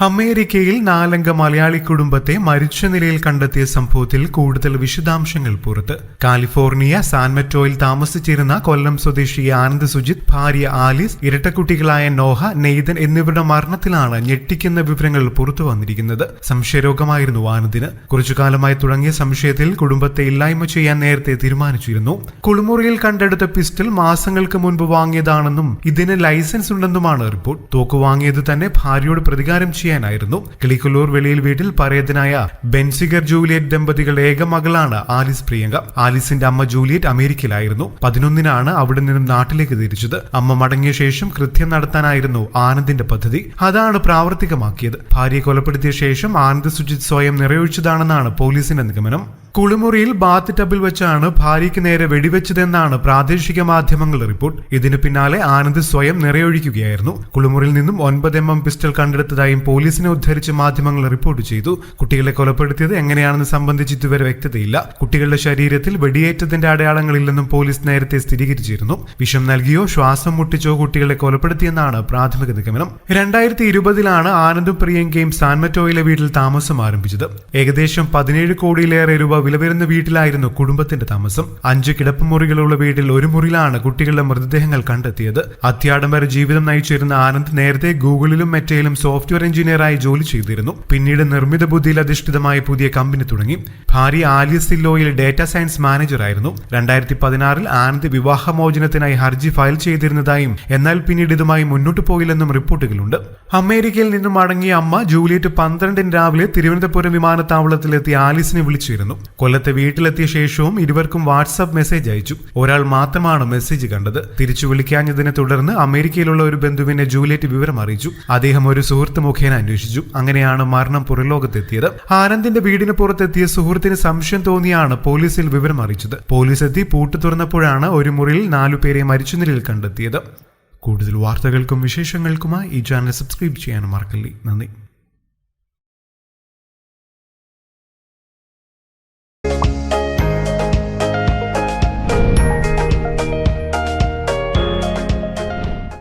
അമേരിക്കയിൽ നാലംഗ മലയാളി കുടുംബത്തെ മരിച്ച നിലയിൽ കണ്ടെത്തിയ സംഭവത്തിൽ കൂടുതൽ വിശദാംശങ്ങൾ പുറത്ത്. കാലിഫോർണിയ സാൻമെറ്റോയിൽ താമസിച്ചിരുന്ന കൊല്ലം സ്വദേശി ആനന്ദ് സുജിത് ഭാര്യ ആലിസ് ഇരട്ടക്കുട്ടികളായ നോഹ നെയ്തൻ എന്നിവരുടെ മരണത്തിലാണ് ഞെട്ടിക്കുന്ന വിവരങ്ങൾ പുറത്തു വന്നിരിക്കുന്നത്. സംശയരോഗമായിരുന്നു ആനന്ദിന്. കുറച്ചു കാലമായി തുടങ്ങിയ സംശയത്തിൽ കുടുംബത്തെ ഇല്ലായ്മ ചെയ്യാൻ നേരത്തെ തീരുമാനിച്ചിരുന്നു. കുളിമുറിയിൽ കണ്ടെടുത്ത പിസ്റ്റൾ മാസങ്ങൾക്ക് മുൻപ് വാങ്ങിയതാണെന്നും ഇതിന് ലൈസൻസ് ഉണ്ടെന്നുമാണ് റിപ്പോർട്ട്. തോക്ക് വാങ്ങിയത് തന്നെ ഭാര്യയോട് പ്രതികാരം ചെയ്യാനായിരുന്നു. കിളിക്കുള്ളൂർ വെളിയിൽ വീട്ടിൽ പറയത്തിനായ ബെൻസിഗർ ജൂലിയറ്റ് ദമ്പതികളുടെ ഏക മകളാണ് ആലിസ് പ്രിയങ്ക. ആലിസിന്റെ അമ്മ ജൂലിയറ്റ് അമേരിക്കയിലായിരുന്നു. പതിനൊന്നിനാണ് അവിടെ നിന്നും നാട്ടിലേക്ക് തിരിച്ചത്. അമ്മ മടങ്ങിയ ശേഷം കൃത്യം നടത്താനായിരുന്നു ആനന്ദിന്റെ പദ്ധതി. അതാണ് പ്രാവർത്തികമാക്കിയത്. ഭാര്യയെ കൊലപ്പെടുത്തിയ ശേഷം ആനന്ദ് സുജിത് സ്വയം നിറയൊഴിച്ചതാണെന്നാണ് പോലീസിന്റെ നിഗമനം. കുളിമുറിയിൽ ബാത്ത് ടബിൽ വെച്ചാണ് ഭാര്യയ്ക്ക് നേരെ വെടിവെച്ചതെന്നാണ് പ്രാദേശിക മാധ്യമങ്ങളുടെ റിപ്പോർട്ട്. ഇതിന് പിന്നാലെ ആനന്ദ് സ്വയം നിറയൊഴിക്കുകയായിരുന്നു. കുളിമുറിയിൽ നിന്നും ഒൻപത് എം എം പിസ്റ്റൾ കണ്ടെടുത്തതായും പോലീസിനെ ഉദ്ധരിച്ച് മാധ്യമങ്ങൾ റിപ്പോർട്ട് ചെയ്തു. കുട്ടികളെ കൊലപ്പെടുത്തിയത് എങ്ങനെയാണെന്ന് സംബന്ധിച്ച് ഇതുവരെ വ്യക്തതയില്ല. കുട്ടികളുടെ ശരീരത്തിൽ വെടിയേറ്റതിന്റെ അടയാളങ്ങളില്ലെന്നും പോലീസ് നേരത്തെ സ്ഥിരീകരിച്ചിരുന്നു. വിഷം നൽകിയോ ശ്വാസം മുട്ടിച്ചോ കുട്ടികളെ കൊലപ്പെടുത്തിയെന്നാണ് പ്രാഥമിക നിഗമനം. രണ്ടായിരത്തി ഇരുപതിലാണ് ആനന്ദും പ്രിയങ്കയും സാൻമറ്റോയിലെ വീട്ടിൽ താമസം ആരംഭിച്ചത്. ഏകദേശം പതിനേഴ് കോടിയിലേറെ രൂപ വില വരുന്ന വീട്ടിലായിരുന്നു കുടുംബത്തിന്റെ താമസം. അഞ്ച് കിടപ്പുമുറികളുള്ള വീട്ടിൽ ഒരു മുറിയിലാണ് കുട്ടികളുടെ മൃതദേഹങ്ങൾ കണ്ടെത്തിയത്. അത്യാഡംബര ജീവിതം നയിച്ചിരുന്ന ആനന്ദ് നേരത്തെ ഗൂഗിളിലും മെറ്റയിലും സോഫ്റ്റ്വെയർ എഞ്ചിനീയറായി ജോലി ചെയ്തിരുന്നു. പിന്നീട് നിർമ്മിത ബുദ്ധിയിൽ അധിഷ്ഠിതമായ പുതിയ കമ്പനി തുടങ്ങി. ഭാര്യ ആലിയസില്ലോയിൽ ഡേറ്റാ സയൻസ് മാനേജറായിരുന്നു രണ്ടായിരത്തി പതിനാറിൽ ആനന്ദ് വിവാഹമോചനത്തിനായി ഹർജി ഫയൽ ചെയ്തിരുന്നതായും എന്നാൽ പിന്നീട് ഇതുമായി മുന്നോട്ടു പോയില്ലെന്നും റിപ്പോർട്ടുകളുണ്ട്. അമേരിക്കയിൽ നിന്നും മടങ്ങിയ അമ്മ ജൂലിയറ്റ് പന്ത്രണ്ടിന് രാവിലെ തിരുവനന്തപുരം വിമാനത്താവളത്തിലെത്തി ആലിസിനെ വിളിച്ചിരുന്നു. കൊല്ലത്തെ വീട്ടിലെത്തിയ ശേഷവും ഇരുവർക്കും വാട്സാപ്പ് മെസ്സേജ് അയച്ചു. ഒരാൾ മാത്രമാണ് മെസ്സേജ് കണ്ടത്. തിരിച്ചു വിളിക്കാഞ്ഞതിനെ തുടർന്ന് അമേരിക്കയിലുള്ള ഒരു ബന്ധുവിനെ ജൂലിയറ്റ് വിവരം അറിയിച്ചു അദ്ദേഹം ഒരു സുഹൃത്ത് മുഖേന അന്വേഷിച്ചു. അങ്ങനെയാണ് മരണം പുറലോകത്തെത്തിയത്. ആനന്ദിന്റെ വീടിന് പുറത്തെത്തിയ സുഹൃത്തിന് സംശയം തോന്നിയാണ് പോലീസിൽ വിവരം അറിയിച്ചത്. പോലീസ് എത്തി പൂട്ട് തുറന്നപ്പോഴാണ് ഒരു മുറിയിൽ നാലുപേരെ മരിച്ച നിലയിൽ കണ്ടെത്തിയത്. കൂടുതൽ വാർത്തകൾക്കും വിശേഷങ്ങൾക്കുമായി ഈ ചാനൽ സബ്സ്ക്രൈബ് ചെയ്യാനും മറക്കല്ലേ. നന്ദി.